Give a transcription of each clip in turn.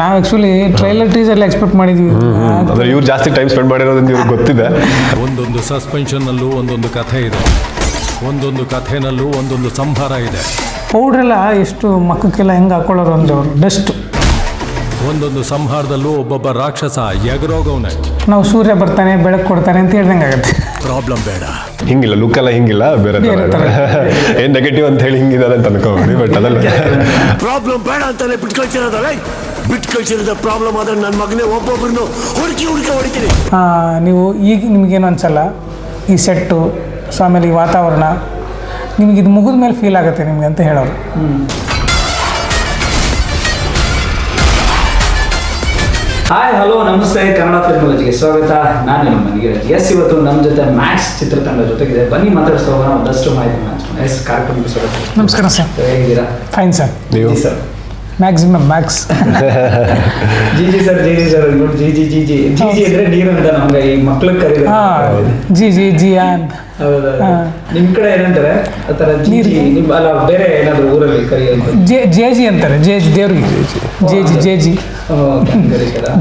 ನಾವು actually trailer ಎಲ್ಲ expect ಮಾಡಿದ್ವಿ. ಅಂದ್ರೆ ಇವ್ರು ಜಾಸ್ತಿ ಟೈಮ್ ಸ್ಪೆಂಡ್ ಮಾಡಿರೋದ್ರಿಂದ ಇವ್ರಿಗೆ ಗೊತ್ತಿದೆ. ಒಂದೊಂದು ಸಸ್ಪೆನ್ಷನ್ನಲ್ಲೂ ಒಂದೊಂದು ಕಥೆ ಇದೆ. ಒಂದೊಂದು ಕಥೆನಲ್ಲೂ ಒಂದೊಂದು ಸಂಹಾರ ಇದೆ. ಪೌಡ್ರೆಲ್ಲ ಎಷ್ಟು ಮಕ್ಕಕ್ಕೆಲ್ಲ ಹೆಂಗೆ ಹಾಕೊಳ್ಳೋರು ಅಂದ್ರೆ ಅವರು ಡಸ್ಟ್ ಒಂದೊಂದು ಸಂಹಾರದಲ್ಲೂ ಒಬ್ಬೊಬ್ಬ ರಾಕ್ಷಸ ಎಗರೋಗವನೆ. ನಾವು ಸೂರ್ಯ ಬರ್ತಾನೆ ಬೆಳಕು ಕೊಡ್ತಾನೆ ಅಂತ ಹೇಳ್ದಂಗೆ ಆಗುತ್ತೆ. ಪ್ರಾಬ್ಲಮ್ ಬೇಡ. ಹಿಂಗಿಲ್ಲ ಲುಕ್ ಎಲ್ಲ ಹಿಂಗಿಲ್ಲ ಬೇರೆ ತರ. ಬೇರೆ ತರ. ಇದೆ. ಏನ್ ನೆಗೆಟಿವ್ ಅಂತ ಹೇಳಿ ಹಿಂಗಿದ್ದಾರೆ ಅಂತ ಅನ್ಕೋಬೇಡಿ ಬಟ್ ಅದಲ್ಲ. ಪ್ರಾಬ್ಲಮ್ ಬೇಡ ಅಂತಾನೆ ಬಿಟ್ಟು ಕಳ್ಸಿರೋದಲ್ಲ ಬಿಟ್ಟು ಕಳ್ಸಿರೋದ ಪ್ರಾಬ್ಲಮ್ ಆದ್ರೆ ನನ್ನ ಮಗನೇ ಒಬ್ಬೊಬ್ಬರನ್ನು ಹುಡುಕಿ ಹುಡುಕಿ ಹೊಡಿತೀನಿ. ಆ, ನೀವು ಈಗ ನಿಮಗೇನು ಅನ್ಸಲ್ಲ? ಈ ಸೆಟ್ಟು ಸೊ ಆಮೇಲೆ ಈ ವಾತಾವರಣ ನಿಮಗೆ ಇದು ಮುಗಿದ ಮೇಲೆ ಫೀಲ್ ಆಗುತ್ತೆ ನಿಮಗೆ ಅಂತ ಹೇಳೋರು. ಹಾಯ್ ಹಲೋ ನಮಸ್ತೆ ಕನ್ನಡ ಫಿಲ್ಮಾಲಜಿಗೆ ಸ್ವಾಗತ. ನಾನು ನಿಮ್ಮ ಮನೆಗೆ ಎಸ್ ಇವತ್ತು ನಮ್ಮ ಜೊತೆ ಮ್ಯಾಕ್ಸ್ ಚಿತ್ರತಂಡ ಜೊತೆಗಿದೆ. ಬನ್ನಿ ಮಾತಾಡಿಸ್ತಾ ಹೋಗೋಣ ಒಂದಷ್ಟು ಮಾಹಿತಿ ಎಸ್ ಕಾರ್ಯಕ್ರಮಕ್ಕೆ ಸ್ವಾಗತ. ನಮಸ್ಕಾರ ಸರ್ ಹೇಗಿದ್ದೀರಾ? ಫೈನ್ ಸರ್ ನೀವು sir maximum Max G G sir G G sir G G G G G G ಅಂದ್ರೆ ನೀರು ಅಂತ ನಮ್ಗೆ ಈ ಮಕ್ಳಿಗೆ ಕರೀತಾರೆ ಹಾಂ ಜಿ ಜಿ ಜಿ ಅಂತ. ನಿಮ್ ಕಡೆ ಏನಂತಾರೆ? ಆ ಥರ ಜಿ ಅಲ್ಲ ಬೇರೆ ಏನಾದ್ರು ಊರಲ್ಲಿ ಕರೆಯೋದು ಜೆ ಜೆ ಜಿ ಅಂತಾರೆ ಜೆ ಜಿ ದೇವ್ರಿಗೆ. J G J G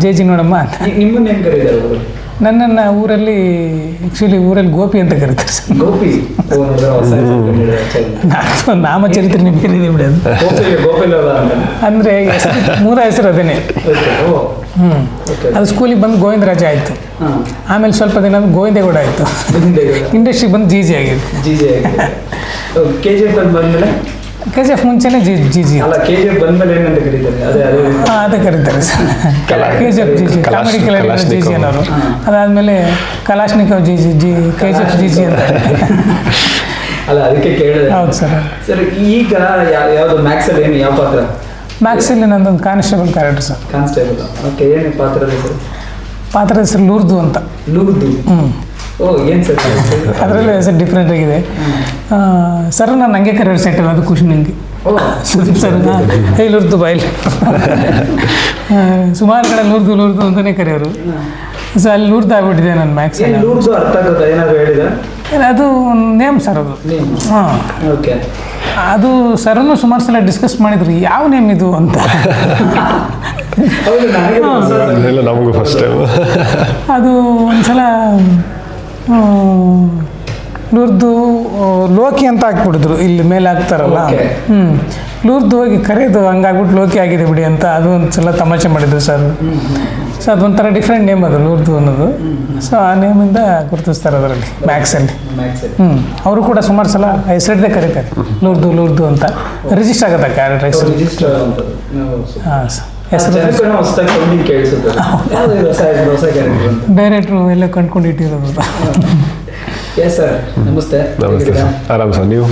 J G ನೋಡಮ್ಮ ಅಂತ. ನಿಮ್ಮನ್ನ ಹೆಂಗ್ ಕರೀತಾರೆ ಊರಲ್ಲಿ? ನನ್ನನ್ನು ಊರಲ್ಲಿ ಆ್ಯಕ್ಚುಲಿ ಊರಲ್ಲಿ ಗೋಪಿ ಅಂತ ಕರೀತಾರೆ ಸರ್. ಗೋಪಿ? ನಾಮ ಚರಿತ್ರೆ. ನಾನು ನಾಮಚರಿತ್ರೆ ಬೇರೆ ಇದೆ ಬಿಡಿ ಅದು. ಅಂತ ಅಂದರೆ? ಮೂರ ಹೆಸರು ಅದೇನೆ. ಹ್ಞೂ ಅದು ಸ್ಕೂಲಿಗೆ ಬಂದು ಗೋವಿಂದರಾಜ ಆಯಿತು. ಆಮೇಲೆ ಸ್ವಲ್ಪ ದಿನ ಗೋವಿಂದೇಗೌಡ ಆಯಿತು. ಇಂಡಸ್ಟ್ರಿಗೆ ಬಂದು ಜಿ ಜಿ ಆಗಿತ್ತು G G K G F ಬಂದ್ಮೇಲೆ? ಕೆ ಜಿ ಎಫ್ ಮುಂಚೆನೇ ಜಿ ಜಿ ಜಿ ಅಲ್ಲ ಕೆ ಜಿ ಎಫ್ ಬಂದ್ಮೇಲೆ ಏನಂತ ಕರೀತಾರೆ? ಅದೇ ಅದೇ. ಹಾಂ ಅದೇ ಕರೀತಾರೆ sir. K G F G G comedy colour G G. ಅನ್ನೋರು. ಅದಾದಮೇಲೆ Kalashnikov G G G K G F G G ಅಂತ. ಅಲ್ಲ ಅದಕ್ಕೆ ಕೇಳಿದೆ. ಹೌದು ಸರ್. ಸರ್ ಈಗ ಯಾವುದು ಯಾವ್ದು ಮ್ಯಾಕ್ಸ್ ಅಲ್ಲಿ ಏನು ಯಾವ ಪಾತ್ರ? ಮ್ಯಾಕ್ಸಲ್ಲಿ ನಂದೊಂದು constable character sir. Constable. Okay ಏನು ಪಾತ್ರ ಪಾತ್ರ ಹೆಸರು ಲೂರ್ದು ಅಂತ. ಲೂರ್ದು? ಹ್ಞೂ ಓ ಏನು ಸರ್? ಅದರಲ್ಲೂ ಹೆಸರು ಡಿಫ್ರೆಂಟ್ ಆಗಿದೆ. ಸರ್ ನಾನು ಹಂಗೆ ಕರೆಯೋರು ಸೆಟಲ್ ಅದು ಖುಷಿ ನನಗೆ ಸುದೀಪ್ ಸರ್ ಹೇ ಲೂರ್ದು ಬಾಯ್ಲಿ ಸುಮಾರು ಕಡೆ ಲೂರ್ದು ಲೂರ್ದು ಅಂತಲೇ ಕರೆಯೋರು. ಸೊ ಅಲ್ಲಿ ಲೂರ್ದು ಆಗ್ಬಿಟ್ಟಿದೆ ನನ್ನ ಮ್ಯಾಕ್ಸ್ ಅರ್ಥ ಆಗುತ್ತೆ? ಏನಾದ್ರು ಹೇಳಿದ ಅದು ನೇಮ್ ಸರ್ ಅದು. ಹಾಂ. ಓಕೆ ಅದು ಸರ್ನು ಸುಮಾರು ಸಲ ಡಿಸ್ಕಸ್ ಮಾಡಿದ್ರು ಯಾವ ನೇಮ್ ಇದು ಅಂತ. ಅದು ಒಂದ್ಸಲ ಲೂರ್ದು ಲೋಕಿ ಅಂತ ಹಾಕ್ಬಿಡಿದ್ರು. ಇಲ್ಲಿ ಮೇಲೆ ಹಾಕ್ತಾರಲ್ಲ? ಹ್ಮ್. ಹ್ಞೂ ಲೂರ್ದು ಹೋಗಿ ಕರೆದು ಹಂಗಾಗ್ಬಿಟ್ಟು ಲೋಕಿ ಆಗಿದೆ ಬಿಡಿ ಅಂತ ಅದು ಒಂದ್ಸಲ ತಮಾಷೆ ಮಾಡಿದ್ರು ಸರ್. ಸೊ ಅದೊಂಥರ ಡಿಫ್ರೆಂಟ್ ನೇಮ್ ಅದು ಲೂರ್ದು ಅನ್ನೋದು. ಸೊ ಆ ನೇಮಿಂದ ಗುರುತಿಸ್ತಾರೆ ಅದರಲ್ಲಿ ಮ್ಯಾಕ್ಸಲ್ಲಿ ಅಲ್ಲಿ ಹ್ಞೂ ಅವರು ಕೂಡ ಸುಮಾರು ಸಲ ಹೆಸರಿದ್ದೇ ಕರೀತಾರೆ ಲೂರ್ದು ಲೂರ್ದು ಅಂತ. ರಿಜಿಸ್ಟರ್ ಆಗುತ್ತೆ ಕ್ಯಾರೆಕ್ಟರ್ ಹೆಸರು. ಹಾಂ ಸರ್ ಡೈರೆಕ್ಟ್ರು ಎಲ್ಲ ಕಂಡ್ಕೊಂಡು ಇಟ್ಟಿರೋದು ಎಸ್ ಸರ್ ನಮಸ್ತೆ ನಮಸ್ತೆ ಸರ್ ಆರಾಮ್ ಸರ್ ನೀವು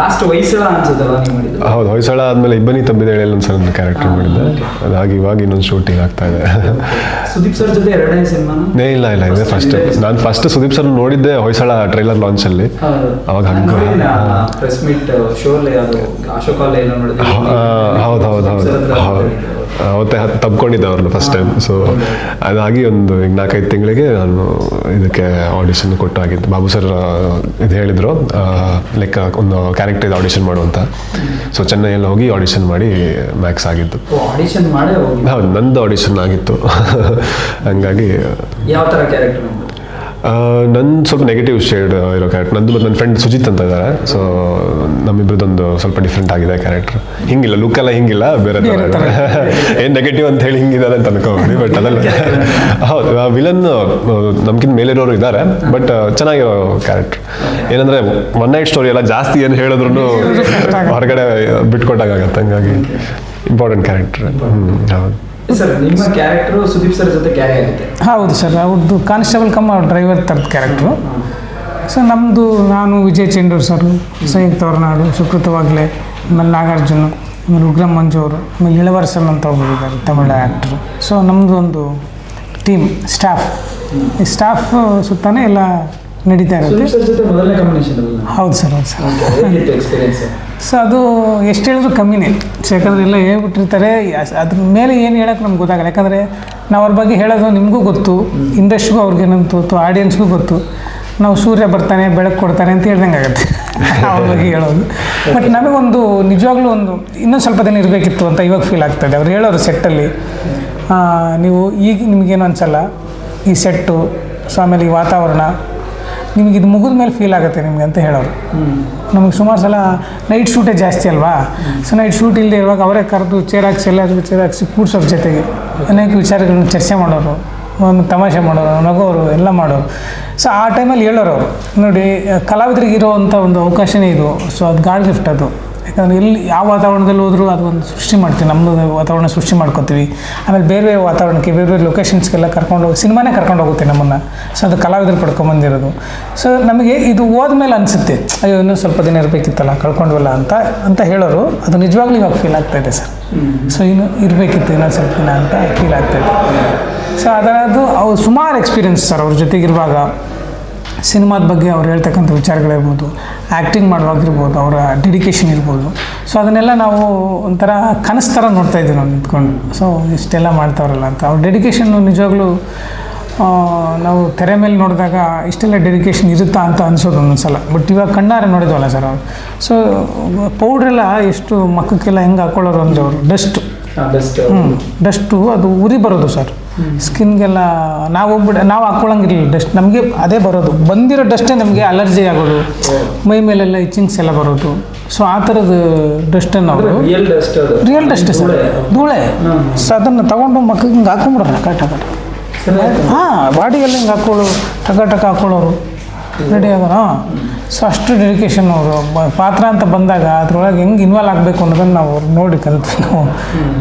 ಲಾಸ್ಟ್ ಹೊಯ್ಸಳ ಅನ್ಸುತ್ತಲ್ಲ ನೀವು ಮಾಡಿದ್ದು? ಹೌದು ಹೊಯ್ಸಳ ಆದ್ಮೇಲೆ ಇಬ್ಬನಿ ತಬ್ಬಿದೇಳಿ ಒಂದ್ಸಲ ಒಂದು ಕ್ಯಾರೆಕ್ಟರ್ ಮಾಡಿದ್ದೆ. ಅದಾಗಿ ಇವಾಗ ಇನ್ನೊಂದು ಶೂಟಿಂಗ್ ಆಗ್ತಾ ಇದೆ. ಸುದೀಪ್ ಸರ್ ಜೊತೆ ಎರಡನೇ ಸಿನಿಮಾನ ಏ ಇಲ್ಲ ಇಲ್ಲ ಇದೆ ಫಸ್ಟ್ ನಾನು ಫಸ್ಟ್ ಸುದೀಪ್ ಸರ್ ನೋಡಿದ್ದೆ ಹೊಯ್ಸಳ ಟ್ರೈಲರ್ ಲಾಂಚ್ ಅಲ್ಲಿ. ಅವಾಗ ಹಂಗ ಪ್ರೆಸ್ ಮೀಟ್ ಶೋರ್ಲಿ ಅದು ಅಶೋಕ್ ಅಲ್ಲಿ ಏನೋ ನೋಡಿದ್ದೆ ಹೌದು ಹೌದು ಹೌದು ಹೌದು. ಅವತ್ತೇ ಹತ್ತು ತಬ್ಕೊಂಡಿದ್ದೆ ಅವ್ರನ್ನ ಫಸ್ಟ್ ಟೈಮ್ ಸೊ ಅದಾಗಿ ಒಂದು ಈಗ ನಾಲ್ಕೈದು ತಿಂಗಳಿಗೆ ನಾನು ಇದಕ್ಕೆ ಆಡಿಷನ್ ಕೊಟ್ಟು ಆಗಿತ್ತು ಬಾಬು ಸರ್ ಇದು ಹೇಳಿದ್ರು. ಲೈಕ್ ಒಂದು ಕ್ಯಾರೆಕ್ಟರ್ ಆಡಿಷನ್ ಮಾಡುವಂತ. ಸೊ ಚೆನ್ನೈಯಲ್ಲಿ ಹೋಗಿ ಆಡಿಷನ್ ಮಾಡಿ ಮ್ಯಾಕ್ಸ್ ಆಗಿದ್ದು. ಹೌದು ನಂದು ಆಡಿಷನ್ ಆಗಿತ್ತು. ಹಂಗಾಗಿ ಯಾವ ತರ ಕ್ಯಾರೆಕ್ಟರ್ ನನ್ನ ಸ್ವಲ್ಪ ನೆಗೆಟಿವ್ ಶೇಡ್ ಇರೋ ಕ್ಯಾರೆಕ್ಟರ್ ನಂದು ಮತ್ತು ನನ್ನ ಫ್ರೆಂಡ್ ಸುಜಿತ್ ಅಂತ ಇದ್ದಾರೆ ಸೊ ನಮ್ಮಿಬ್ಬರದೊಂದು ಸ್ವಲ್ಪ ಡಿಫ್ರೆಂಟ್ ಆಗಿದೆ ಕ್ಯಾರೆಕ್ಟರ್ ಹಿಂಗಿಲ್ಲ ಲುಕ್ ಎಲ್ಲ ಹಿಂಗಿಲ್ಲ ಬೇರೆ ಥರ ಏನು ನೆಗೆಟಿವ್ ಅಂತ ಹೇಳಿ ಹಿಂಗಿದ್ದಾರೆ ಅಂತ ಅನ್ಕೋಬೇಡಿ ಬಟ್ ಅದಲ್ಲ. ಹೌದು ವಿಲನ್ ನಮ್ಗಿಂತ ಮೇಲಿರೋರು ಇದ್ದಾರೆ ಬಟ್ ಚೆನ್ನಾಗಿರೋ ಕ್ಯಾರೆಕ್ಟರ್ ಏನಂದ್ರೆ ಒನ್ ನೈಟ್ ಸ್ಟೋರಿ ಎಲ್ಲ ಜಾಸ್ತಿ ಏನು ಹೇಳಿದ್ರು ಹೊರಗಡೆ ಬಿಟ್ಕೊಟ್ಟಾಗತ್ತೆ ಹಂಗಾಗಿ ಇಂಪಾರ್ಟೆಂಟ್ ಕ್ಯಾರೆಕ್ಟರ್ ಹ್ಞೂ ಹೌದು. ಸರ್ ನಿಮ್ಮ ಕ್ಯಾರೆಕ್ಟರ್ ಸುದೀಪ್ ಸರ್ ಜೊತೆ ಕ್ಯಾರಿ ಆಗುತ್ತೆ. ಹೌದು ಸರ್ ಅವ್ರದ್ದು ಕಾನ್ಸ್ಟೇಬಲ್ ಕಮ್ಮ ಡ್ರೈವರ್ ತರದ ಕ್ಯಾರೆಕ್ಟ್ರು ಸೊ ನಮ್ಮದು ನಾನು ವಿಜಯ್ ಚೆಂಡೂರ್ ಸರ್ ಸಂಯುಕ್ತ ಹೊರನಾಡು ಸುಕೃತವಾಗಲೇ ಆಮೇಲೆ ನಾಗಾರ್ಜುನ ಆಮೇಲೆ ಉಗ್ರಂ ಮಂಜು ಅವರು ಆಮೇಲೆ ಇಳವರಸನ್ ಅಂತ ಒಬ್ಬರಿದ್ದಾರೆ ತಮಿಳ ಆ್ಯಕ್ಟ್ರು ಸೊ ನಮ್ಮದು ಒಂದು ಟೀಮ್ ಸ್ಟಾಫ್ ಈ ಸ್ಟಾಫ್ ಸುತ್ತಾನೆ ಎಲ್ಲ ನಡೀತಾ ಇರುತ್ತೆ. ಹೌದು ಸರ್ ಹೌದು ಸರ್ ಎಕ್ಸ್ಪೀರಿಯನ್ಸ್ ಸೊ ಅದು ಎಷ್ಟು ಹೇಳಿದ್ರು ಕಮ್ಮಿನೇ. ಯಾಕಂದ್ರೆ ಎಲ್ಲ ಹೇಳ್ಬಿಟ್ಟಿರ್ತಾರೆ. ಅದ್ರ ಮೇಲೆ ಏನು ಹೇಳಕ್ಕೆ ನಮ್ಗೆ ಗೊತ್ತಾಗಲ್ಲ. ಯಾಕಂದರೆ ನಾವು ಅವ್ರ ಬಗ್ಗೆ ಹೇಳೋದು ನಿಮಗೂ ಗೊತ್ತು. ಇಂಡಸ್ಟ್ರಿಗೂ ಅವ್ರಿಗೇನಂತ ಗೊತ್ತು. ಆಡಿಯನ್ಸ್ಗೂ ಗೊತ್ತು. ನಾವು ಸೂರ್ಯ ಬರ್ತಾನೆ, ಬೆಳಕು ಕೊಡ್ತಾನೆ ಅಂತ ಹೇಳ್ದಂಗೆ ಆಗುತ್ತೆ. ಅವ್ರ ಬಗ್ಗೆ ಹೇಳೋದು. ಬಟ್ ನಮಗೊಂದು ನಿಜವಾಗ್ಲೂ ಒಂದು ಇನ್ನೊಂದು ಸ್ವಲ್ಪ ದಿನ ಇರಬೇಕಿತ್ತು ಅಂತ ಇವಾಗ ಫೀಲ್ ಆಗ್ತದೆ. ಅವ್ರು ಹೇಳೋರು ಸೆಟ್ಟಲ್ಲಿ. ನೀವು ಈಗ ನಿಮಗೇನು ಅನ್ಸಲ್ಲ? ಈ ಸೆಟ್ಟು, ಸೊ ಆಮೇಲೆ ಈ ವಾತಾವರಣ ನಿಮಗೆ ಇದು ಮುಗಿದ ಮೇಲೆ ಫೀಲ್ ಆಗುತ್ತೆ ನಿಮಗೆ ಅಂತ ಹೇಳೋರು. ನಮಗೆ ಸುಮಾರು ಸಲ ನೈಟ್ ಶೂಟೇ ಜಾಸ್ತಿ ಅಲ್ವಾ? ಸೊ ನೈಟ್ ಶೂಟ್ ಇಲ್ಲದೆ ಇರುವಾಗ ಅವರೇ ಕರೆದು ಚೇರ್ ಹಾಕ್ಸಿ ಎಲ್ಲರಿಗೂ ಚೇರ್ ಹಾಕ್ಸಿ ಕೂಡ್ಸೋರ ಜೊತೆಗೆ. ಅನೇಕ ವಿಚಾರಗಳನ್ನ ಚರ್ಚೆ ಮಾಡೋರು, ಒಂದು ತಮಾಷೆ ಮಾಡೋರು, ನಗೋರು, ಎಲ್ಲ ಮಾಡೋರು. ಸೊ ಆ ಟೈಮಲ್ಲಿ ಹೇಳೋರು ಅವರು. ನೋಡಿ ಕಲಾವಿದರಿಗೆ ಇರೋವಂಥ ಒಂದು ಅವಕಾಶನೇ ಇದು. ಸೊ ಅದು ಗಾಡ್ ಗಿಫ್ಟ್ ಅದು. ಯಾಕಂದರೆ ಎಲ್ಲಿ ಯಾವ ವಾತಾವರಣದಲ್ಲಿ ಹೋದರೂ ಅದು ಒಂದು ಸೃಷ್ಟಿ ಮಾಡ್ತೀವಿ. ನಮ್ಮದು ವಾತಾವರಣ ಸೃಷ್ಟಿ ಮಾಡ್ಕೋತೀವಿ. ಆಮೇಲೆ ಬೇರೆ ಬೇರೆ ವಾತಾವರಣಕ್ಕೆ, ಬೇರೆ ಬೇರೆ ಲೊಕೇಶನ್ಸ್ಗೆಲ್ಲ ಕರ್ಕೊಂಡು ಹೋಗಿ, ಸಿನಿಮಾನೇ ಕರ್ಕೊಂಡು ಹೋಗುತ್ತೆ ನಮ್ಮನ್ನು. ಸೊ ಅದು ಕಲಾವಿದರು ಪಡ್ಕೊಂಬಂದಿರೋದು ಸೊ ನಮಗೆ ಇದು ಹೋದ್ಮೇಲೆ ಅನಿಸುತ್ತೆ, ಅಯ್ಯೋ, ಇನ್ನೂ ಸ್ವಲ್ಪ ದಿನ ಇರಬೇಕಿತ್ತಲ್ಲ, ಕಳ್ಕೊಂಡ್ವಲ್ಲ ಅಂತ ಅಂತ ಹೇಳೋರು, ಅದು ನಿಜವಾಗ್ಲೂ ಇವಾಗ ಫೀಲ್ ಆಗ್ತಾ ಇದೆ ಸರ್. ಸೊ ಇನ್ನು ಇರಬೇಕಿತ್ತು ಇನ್ನೊಂದು ಸ್ವಲ್ಪ ದಿನ ಅಂತ ಫೀಲ್ ಆಗ್ತಾ ಇದೆ. ಸೊ ಅದರದ್ದು ಅವ್ರು ಸುಮಾರು ಎಕ್ಸ್ಪೀರಿಯನ್ಸ್ ಸರ್, ಅವ್ರ ಜೊತೆಗಿರುವಾಗ. ಸಿನಿಮಾದ ಬಗ್ಗೆ ಅವ್ರು ಹೇಳ್ತಕ್ಕಂಥ ವಿಚಾರಗಳಿರ್ಬೋದು ಆ್ಯಕ್ಟಿಂಗ್ ಮಾಡುವಾಗಿರ್ಬೋದು ಅವರ ಡೆಡಿಕೇಶನ್ ಇರ್ಬೋದು. ಸೊ ಅದನ್ನೆಲ್ಲ ನಾವು ಒಂಥರ ಕನಸು ಥರ ನೋಡ್ತಾ ಇದ್ದೀವಿ ನಾವು ನಿಂತ್ಕೊಂಡು. ಸೊ ಇಷ್ಟೆಲ್ಲ ಮಾಡ್ತಾವ್ರಲ್ಲ ಅಂತ. ಅವ್ರ ಡೆಡಿಕೇಶನ್ನು ನಿಜವಾಗ್ಲೂ ನಾವು ತೆರೆ ಮೇಲೆ ನೋಡಿದಾಗ ಇಷ್ಟೆಲ್ಲ ಡೆಡಿಕೇಶನ್ ಇರುತ್ತಾ ಅಂತ ಅನ್ಸೋದು ಒಂದೊಂದ್ಸಲ. ಬಟ್ ಇವಾಗ ಕಣ್ಣಾರೆ ನೋಡಿದ್ವಲ್ಲ ಸರ್ ಅವರು. ಸೊ ಪೌಡ್ರೆಲ್ಲ ಎಷ್ಟು ಮಕ್ಕಕ್ಕೆಲ್ಲ ಹೆಂಗೆ ಹಾಕೊಳ್ಳೋರು ಅಂದರೆ ಅವರು? ಡಸ್ಟು ಹ್ಞೂ ಡಸ್ಟು ಅದು ಉರಿ ಬರೋದು ಸರ್ ಸ್ಕಿನ್ಗೆಲ್ಲ ನಾವು ಹೋಗ್ಬಿಟ್ಟು ನಾವು ಹಾಕ್ಕೊಳ್ಳಂಗಿರಲಿಲ್ಲ ಡಸ್ಟ್ ನಮಗೆ ಅದೇ ಬರೋದು. ಬಂದಿರೋ ಡಸ್ಟೇ ನಮಗೆ ಅಲರ್ಜಿ ಆಗೋದು. ಮೈ ಮೇಲೆಲ್ಲ ಇಚಿಂಗ್ಸ್ ಎಲ್ಲ ಬರೋದು. ಸೊ ಆ ಥರದ ಡಸ್ಟನ್ನು ಅವರು ರಿಯಲ್ ಡಸ್ಟ್ ಸರ್. ಧೂಳೆ. ಸೊ ಅದನ್ನು ತಗೊಂಡು ಮಕ್ಕಳಿಗೆ ಹಿಂಗೆ ಹಾಕೊಂಡ್ಬಿಡೋಣ ಟಕ ಟಕ ಹಾಂ ಬಾಡಿಗೆಲ್ಲ ಹಿಂಗೆ ಹಾಕೊಳ್ಳೋ ಟಕ ಟಕ ಹಾಕೊಳ್ಳೋರು. ರೆಡಿ ಆಗೋಣ ಸೊ ಅಷ್ಟು ಡೆಡಿಕೇಶನ್ ಅವರು. ಪಾತ್ರ ಅಂತ ಬಂದಾಗ ಅದ್ರೊಳಗೆ ಹೆಂಗೆ ಇನ್ವಾಲ್ವ್ ಆಗಬೇಕು ಅನ್ನೋದನ್ನು ನಾವು ಅವ್ರು ನೋಡಿ ಕಲಿತು ನಾವು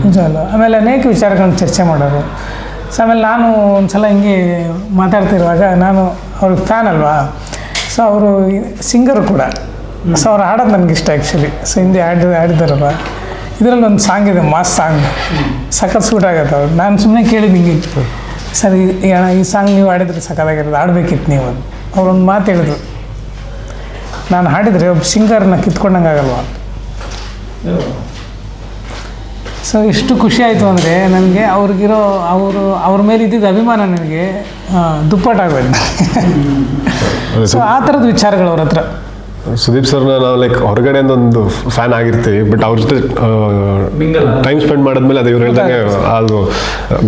ನಿಜವಲ್ಲ ಆಮೇಲೆ ಅನೇಕ ವಿಚಾರಗಳನ್ನ ಚರ್ಚೆ ಮಾಡೋರು. ಸೊ ಆಮೇಲೆ ನಾನು ಒಂದು ಸಲ ಹಿಂಗೆ ಮಾತಾಡ್ತಿರುವಾಗ ನಾನು ಅವ್ರಿಗೆ ಫ್ಯಾನ್ ಅಲ್ವಾ? ಸೊ ಅವರು ಸಿಂಗರು ಕೂಡ. ಸೊ ಅವ್ರು ಹಾಡೋದು ನನಗೆ ಇಷ್ಟ ಆ್ಯಕ್ಚುಲಿ ಸೊ ಹಿಂದೆ ಆಡಿ ಆಡಿದಾರಲ್ಲ ಇದರಲ್ಲಿ ಒಂದು ಸಾಂಗ್ ಇದೆ ಮಾಸ್ ಸಾಂಗ್ ಸಖತ್ ಸೂಟ್ ಆಗತ್ತೆ ಅವ್ರು. ನಾನು ಸುಮ್ಮನೆ ಕೇಳಿದ್ದು ಹಿಂಗೆ ಸರಿ ಅಣ್ಣ ಈ ಸಾಂಗ್ ನೀವು ಹಾಡಿದ್ರೆ ಸಖತ್ತಾಗಿರೋದು ಆಡಬೇಕಿತ್ತು ನೀವು ಅವ್ರೊಂದು ಮಾತು ಹೇಳಿದ್ರು. ನಾನು ಹಾಡಿದರೆ ಒಬ್ಬ ಸಿಂಗರ್ನ ಕಿತ್ಕೊಂಡಂಗೆ ಆಗಲ್ವಾ ಸೊ ಎಷ್ಟು ಖುಷಿ ಆಯಿತು ಅಂದರೆ ನನಗೆ ಅವ್ರಿಗಿರೋ ಅವರು ಅವ್ರ ಮೇಲೆ ಇದ್ದಿದ್ದ ಅಭಿಮಾನ ನನಗೆ ದುಪ್ಪಟ್ಟಾಗಬೇಕು ದುಪ್ಪಟ್ಟಾಗೋಯ್ತು ಸೊ ಆ ಥರದ ವಿಚಾರಗಳು ಅವ್ರ ಹತ್ರ. ಸುದೀಪ್ ಸರ್ನ ನಾವು ಲೈಕ್ ಹೊರಗಡೆಯಿಂದ ಒಂದು ಫ್ಯಾನ್ ಆಗಿರ್ತೀವಿ ಬಟ್ ಅವ್ರ ಜೊತೆ ಟೈಮ್ ಸ್ಪೆಂಡ್ ಮಾಡಿದ್ಮೇಲೆ ಅದು ಇವ್ರು ಹೇಳ್ದಂಗೆ ಅದು